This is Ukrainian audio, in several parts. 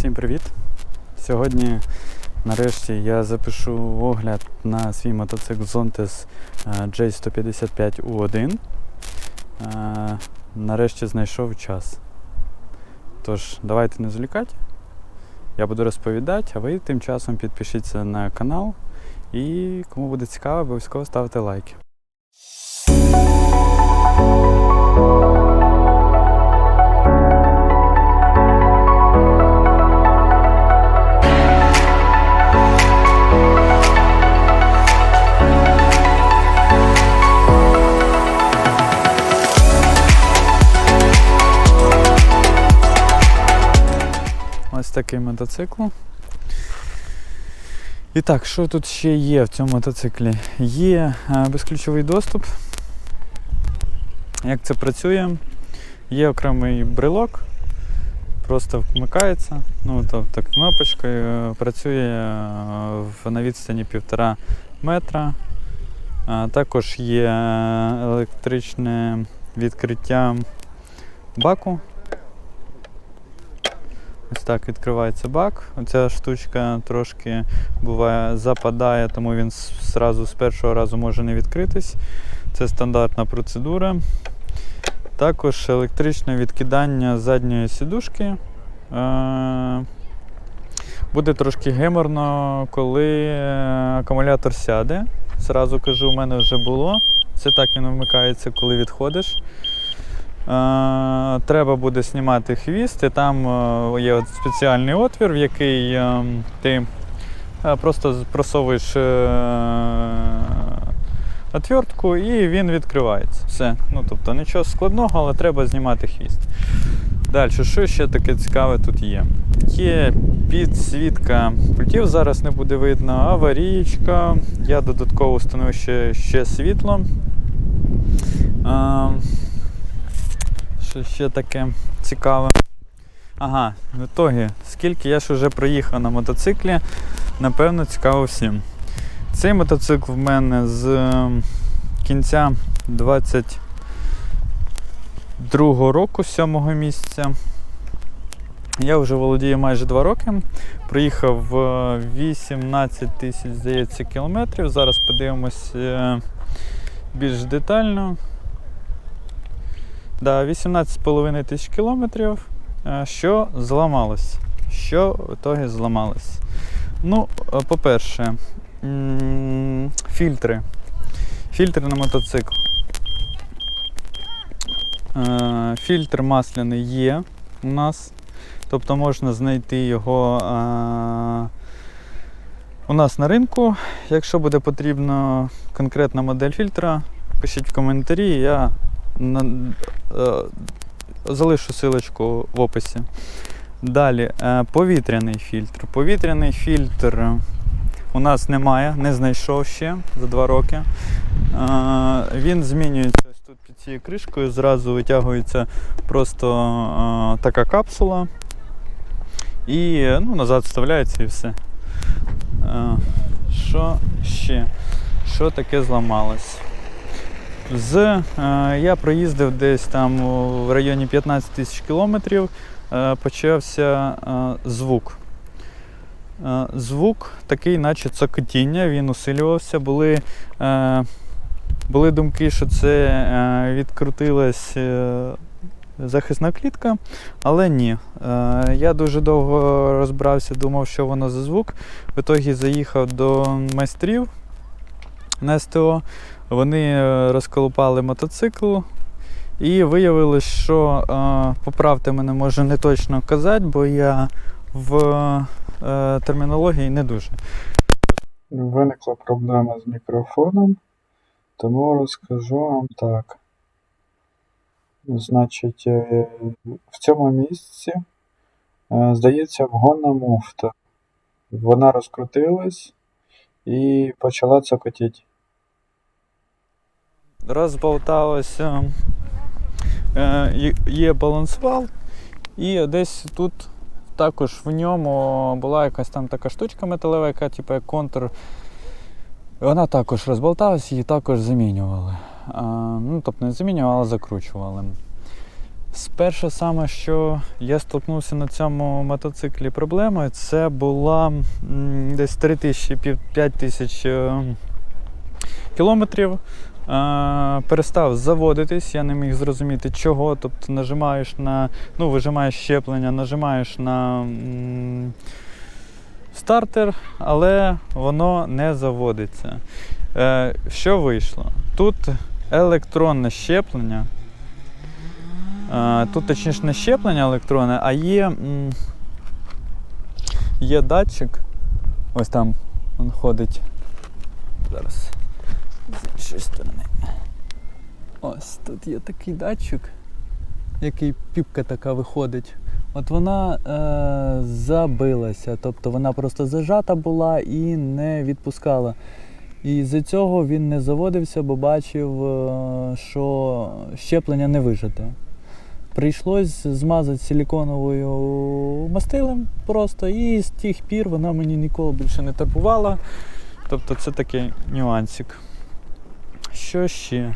Всім привіт! Сьогодні нарешті я запишу огляд на свій мотоцикл Zontes е, J155 U1. Е, Нарешті знайшов час. Тож, давайте не зволікати. Я буду розповідати, а ви тим часом підпишіться на канал. І кому буде цікаво, обов'язково ставте лайки. Ось такий мотоцикл. І так, що тут ще є в цьому мотоциклі? Є е, безключовий доступ. Як це працює? Є окремий брелок, просто вмикається, ну тобто кнопочкою е, працює е, на відстані півтора метра. Також є електричне відкриття баку. Ось так відкривається бак. Оця штучка трошки буває западає, тому він с- зразу з першого разу може не відкритись. Це стандартна процедура. Також електричне відкидання задньої сідушки. Е, Буде трошки геморно, коли е, акумулятор сяде. Зразу кажу, у мене вже було. Це так він вмикається, коли відходиш. Е, Треба буде знімати хвіст, і там е, є спеціальний отвір, в який е, ти просто просовуєш отвертку і він відкривається. Все. Ну, тобто нічого складного, але треба знімати хвіст. Далі, що ще таке цікаве тут є? Є підсвітка пультів, зараз не буде видно, аварійка. Я додатково встановив ще, ще світло. А, що ще таке цікаве? Ага, в ітогі, скільки я ж вже проїхав на мотоциклі, напевно, цікаво всім. Цей мотоцикл в мене з ем, кінця 22 року, 7 місяця. Я вже володію майже 2 роки. Проїхав е, 18 тисяч, здається, кілометрів. Зараз подивимось е, більш детально. Да, 18,5 тисяч кілометрів. Е, Що зламалось? Що в ітогі зламалось? Ну, е, по-перше, фільтри. Фільтри на мотоцикл. Е, Фільтр масляний є у нас. Тобто можна знайти його у нас на ринку. Якщо буде потрібна конкретна модель фільтра, пишіть в коментарі, я залишу силочку в описі. Далі, е, повітряний фільтр. Повітряний фільтр у нас немає, не знайшов ще за два роки. Е, він змінюється ось тут під цією кришкою, зразу витягується просто е, така капсула. І ну, назад вставляється і все. Е, Що ще? Що таке зламалось? З, е, я проїздив десь там в районі 15 тисяч кілометрів, е, почався е, звук. Е, звук такий, наче цокотіння, він усилювався. Були, е, були думки, що це е, відкрутилась е, захисна клітка, але ні. Е, я дуже довго розбирався, думав, що воно за звук. В ітогі заїхав до майстрів на. Вони е, розколупали мотоцикл і виявилось, що е, поправте мене може не точно казати, бо я в е, термінології не дуже. Виникла проблема з мікрофоном, тому розкажу вам так. Значить, в цьому місці, здається, вгонна муфта. Вона розкрутилась і почала цокотіти. Розболталося. Е, є- балансвал, і десь тут також в ньому була якась там така штучка металева, яка типу як контур. Вона також розболталась, її також замінювали. Ну, тобто не замінювали, а закручували. Спершу саме, що я столкнувся на цьому мотоциклі проблемою, це була десь 3 тисячі, 5 тисяч е, кілометрів. Перестав заводитись, я не міг зрозуміти чого. Тобто нажимаєш на, ну, вижимаєш щеплення, нажимаєш на стартер, але воно не заводиться. Е, що вийшло? Тут електронне щеплення. Тут точніше не щеплення електронне, а є, є датчик. Ось там він ходить. Зараз. З іншої сторони. Ось тут є такий датчик, який піпка така виходить. От вона е, забилася, тобто вона просто зажата була і не відпускала. І з-за цього він не заводився, бо бачив, е, що щеплення не вижите. Прийшлось змазати силіконовою мастилем просто, і з тих пір вона мені ніколи більше не турбувала. Тобто це такий нюансик. Що ще?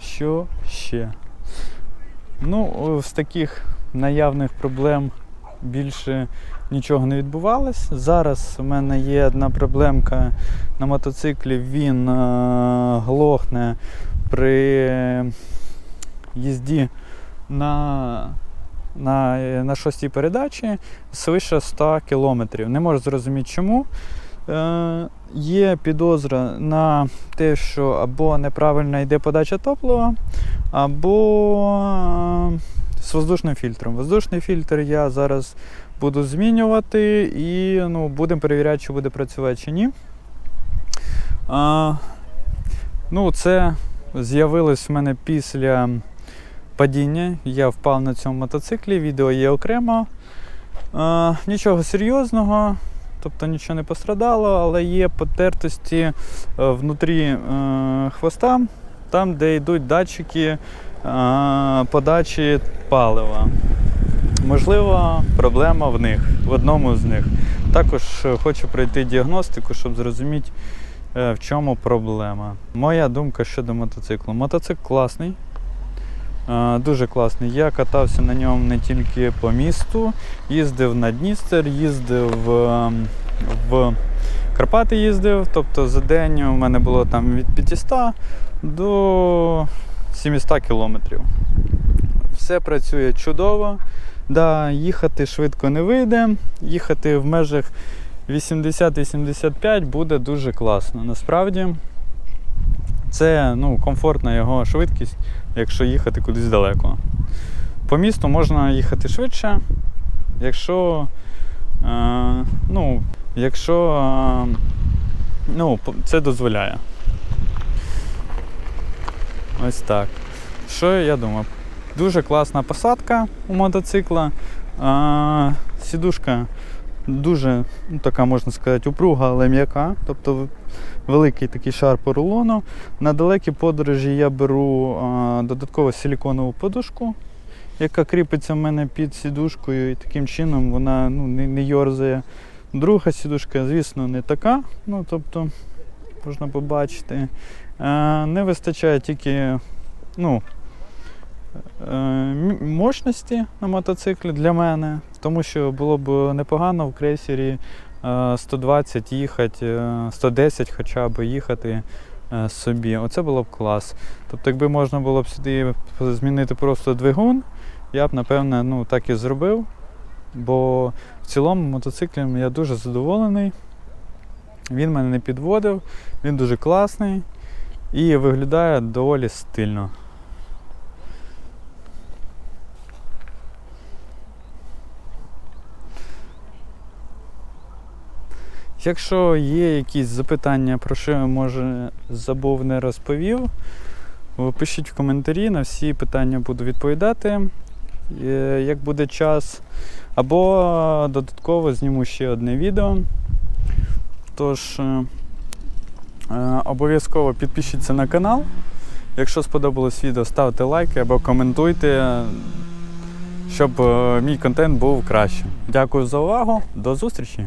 Що ще? Ну, з таких наявних проблем більше нічого не відбувалось. Зараз у мене є одна проблемка на мотоциклі. Він е, глохне при їзді на, на, на шостій передачі свише 100 кілометрів. Не можу зрозуміти чому. Е, є підозра на те, що або неправильно йде подача топлива, або е, з воздушним фільтром. Воздушний фільтр я зараз буду змінювати і ну, будемо перевіряти, чи буде працювати чи ні. А, ну, це з'явилось в мене після падіння. Я впав на цьому мотоциклі, відео є окремо. А, нічого серйозного, тобто нічого не пострадало, але є потертості е, внутрі е, хвоста, там, де йдуть датчики е, подачі палива. Можливо, проблема в них, в одному з них. Також хочу пройти діагностику, щоб зрозуміти, в чому проблема. Моя думка щодо мотоциклу. Мотоцикл класний, дуже класний. Я катався на ньому не тільки по місту, їздив на Дністер, їздив е, в Карпати їздив. Тобто за день у мене було там від 500 до 700 кілометрів. Все працює чудово. Да, їхати швидко не вийде. Їхати в межах 80-85 буде дуже класно. Насправді це ну, комфортна його швидкість, якщо їхати кудись далеко. По місту можна їхати швидше, якщо, е, ну, якщо е, ну, це дозволяє. Ось так. Що я думаю? Дуже класна посадка у мотоцикла. А, сідушка дуже ну, така, можна сказати, упруга, але м'яка. Тобто великий такий шар поролону. На далекі подорожі я беру а, додатково силіконову подушку, яка кріпиться в мене під сідушкою, і таким чином вона ну, не, не йорзає. Друга сідушка, звісно, не така. Ну, тобто, можна побачити. Е, не вистачає тільки ну, мощності на мотоциклі для мене, тому що було б непогано в крейсері е, 120 їхати, е, 110 хоча б їхати е, собі. Оце було б клас. Тобто, якби можна було б сюди змінити просто двигун, я б, напевне, ну, так і зробив. Бо в цілому мотоциклем я дуже задоволений. Він мене не підводив, він дуже класний і виглядає доволі стильно. Якщо є якісь запитання, про що я може забув не розповів, пишіть в коментарі, на всі питання буду відповідати. Е, Як буде час, або додатково зніму ще одне відео. Тож е, е, обов'язково підпишіться на канал. Якщо сподобалось відео, ставте лайки або коментуйте, щоб мій контент був кращим. Дякую за увагу, до зустрічі!